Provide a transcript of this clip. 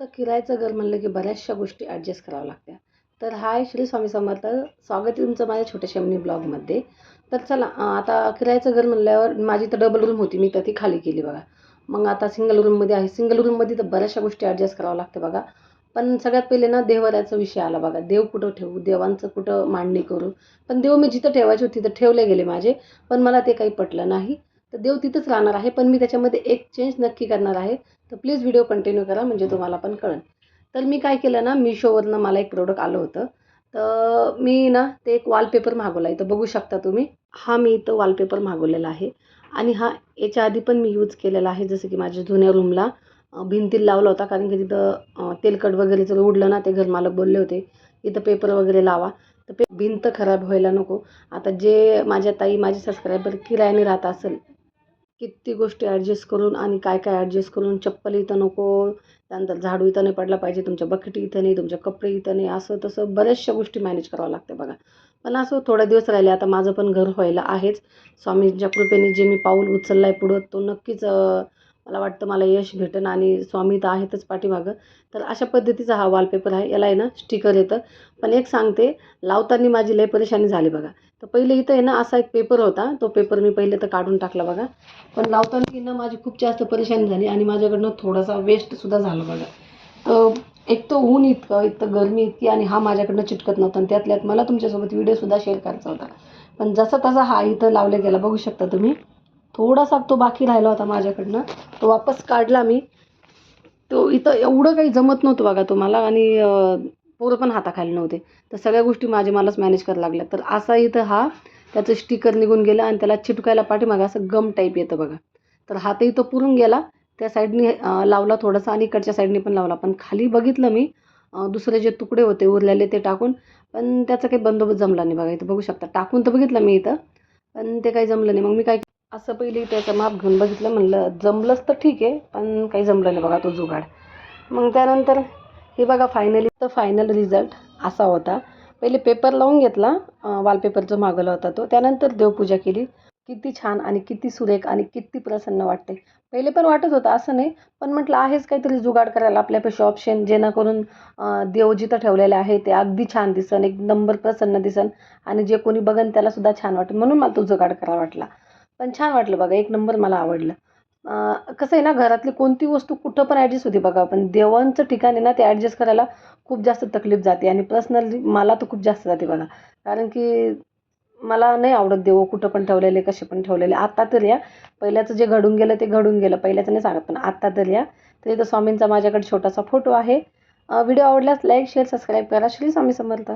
तर किरायचं घर म्हणलं की बऱ्याचशा गोष्टी ॲडजस्ट कराव्या लागत्या. तर हाय श्री स्वामी समर्थ. स्वागत आहे तुमचं माझ्या छोट्याशा मिनी ब्लॉगमध्ये. तर चला आता किरायचं घर म्हणल्यावर माझी तर डबल रूम होती. मी तर ती खाली केली बघा. मग आता सिंगल रूममध्ये आहे. सिंगल रूममध्ये तर बऱ्याचशा गोष्टी ॲडजस्ट कराव्या लागते बघा. पण सगळ्यात पहिले ना देवराचा विषय आला बघा. देव कुठं ठेवू? देवांचं कुठं मांडणी करू? पण देव मी जिथं ठेवायची होती तिथं ठेवले गेले माझे. पण मला ते काही पटलं नाही. तर देव तिथंच राहणार आहे पण मी त्याच्यामध्ये एक चेंज नक्की करणार आहे. तर प्लीज व्हिडिओ कंटिन्यू करा म्हणजे तुम्हाला पण कळेल. तर मी काय केलं ना मिशोवरनं मला एक प्रोडक्ट आलं होतं. तर मी ना ते एक वॉलपेपर मागवला इथं बघू शकता तुम्ही हा मी इथं वॉलपेपर मागवलेला आहे. आणि हा याच्या आधी पण मी यूज केलेला आहे जसं की माझ्या जुन्या रूमला अं, भिंतीला लावला होता. कारण की तिथं तेलकट वगैरे जर उडलं ना ते घरमालक बोलले होते इथं पेपर वगैरे लावा. तर पे भिंत खराब व्हायला नको. आता जे माझ्या ताई माझे सबस्क्रायबर किरायाने राहत असेल किती गोष्टी ॲडजस्ट करून आणि काय काय ॲडजस्ट करून चप्पल इथं नको त्यानंतर झाडू इथं नाही पडला पाहिजे तुमच्या बकेट इथं नाही तुमच्या कपडे इथं नाही असं तसं बऱ्याचशा गोष्टी मॅनेज करावं लागते बघा. पण असं थोडे दिवस राहिले आता माझं पण घर व्हायला आहेच. स्वामींच्या कृपेने जे मी पाऊल उचललं आहे पुढं तो नक्कीच मला वाटतं मला यश भेटन आणि स्वामी तर आहेतच पाठीमागं. तर अशा पद्धतीचा हा वॉलपेपर आहे. याला आहे ना स्टिकर येतं. पण एक सांगते लावताना माझी लय परेशानी झाली बघा. तर पहिले इथं आहे ना असा एक पेपर होता. तो पेपर मी पहिले तर काढून टाकला बघा. पण लावताना की ना माझी खूप जास्त परेशानी झाली आणि माझ्याकडनं थोडासा वेस्टसुद्धा झाला बघा. तर एक तर ऊन इतकं इतकं गरमी इतकी आणि हा माझ्याकडनं चिटकत नव्हता. आणि त्यातल्यात मला तुमच्यासोबत व्हिडिओसुद्धा शेअर करायचा होता. पण जसा तसा हा इथं लावला गेला बघू शकता तुम्ही. थोडासा तो बाकी राहिला होता माझ्याकडनं. तो वापस काढला मी. तो इथं एवढं काही जमत नव्हतं बघा तुम्हाला आणि पोरं पण हाताखाली नव्हते. तर सगळ्या गोष्टी माझे मलाच मॅनेज करायला लागल्या. तर असा इथं हा त्याचं स्टिकर निघून गेलं आणि त्याला चिटकायला पाठीमागं असं गम टाईप येतं बघा. तर हात इथं पुरून गेला. त्या साईडने लावला थोडासा आणि इकडच्या साईडने पण लावला. पण खाली बघितलं मी दुसरे जे तुकडे होते उरलेले ते टाकून पण त्याचा काही बंदोबस्त जमला नाही बघा. इथं बघू शकता. टाकून तर बघितलं मी इथं पण ते काही जमलं नाही. मग मी काय असं पहिले त्याचं माप घेऊन बघितलं म्हणलं जमलंच तर ठीक आहे पण काही जमलं नाही बघा तो जुगाड. मग त्यानंतर हे बघा फायनली तर फायनल रिझल्ट असा होता. पहिले पेपर लावून घेतला वॉलपेपर जो मागवला होता तो. त्यानंतर देवपूजा केली. किती छान आणि किती सुरेख आणि किती प्रसन्न वाटते. पहिले पण वाटत होतं असं नाही पण म्हटलं आहेच काहीतरी जुगाड करायला आपल्यापाशी ऑप्शन जेणेकरून देव जिथं ठेवलेले आहे ते अगदी छान दिसन एक नंबर प्रसन्न दिसन आणि जे कोणी बघन त्यालासुद्धा छान वाटेल. म्हणून मला तो जुगाड करायला वाटला. पण छान वाटलं बघा एक नंबर मला आवडलं. कसं आहे ना घरातली कोणती वस्तू कुठं पण ॲडजस्ट होती बघा पण देवांचं ठिकाण आहे ना ते ॲडजस्ट करायला खूप जास्त तकलीफ जाते आणि पर्सनली मला तर खूप जास्त जाते बघा. कारण की मला नाही आवडत देव कुठं पण ठेवलेले कसे पण ठेवलेले. आत्ता तर या पहिल्याचं जे घडून गेलं ते घडून गेलं पहिल्याचं नाही सांगत पण आत्ता तर या. तर इथं स्वामींचा माझ्याकडे छोटासा फोटो आहे. व्हिडिओ आवडल्यास लाईक शेअर सबस्क्राईब करा. श्री स्वामी समर्थ.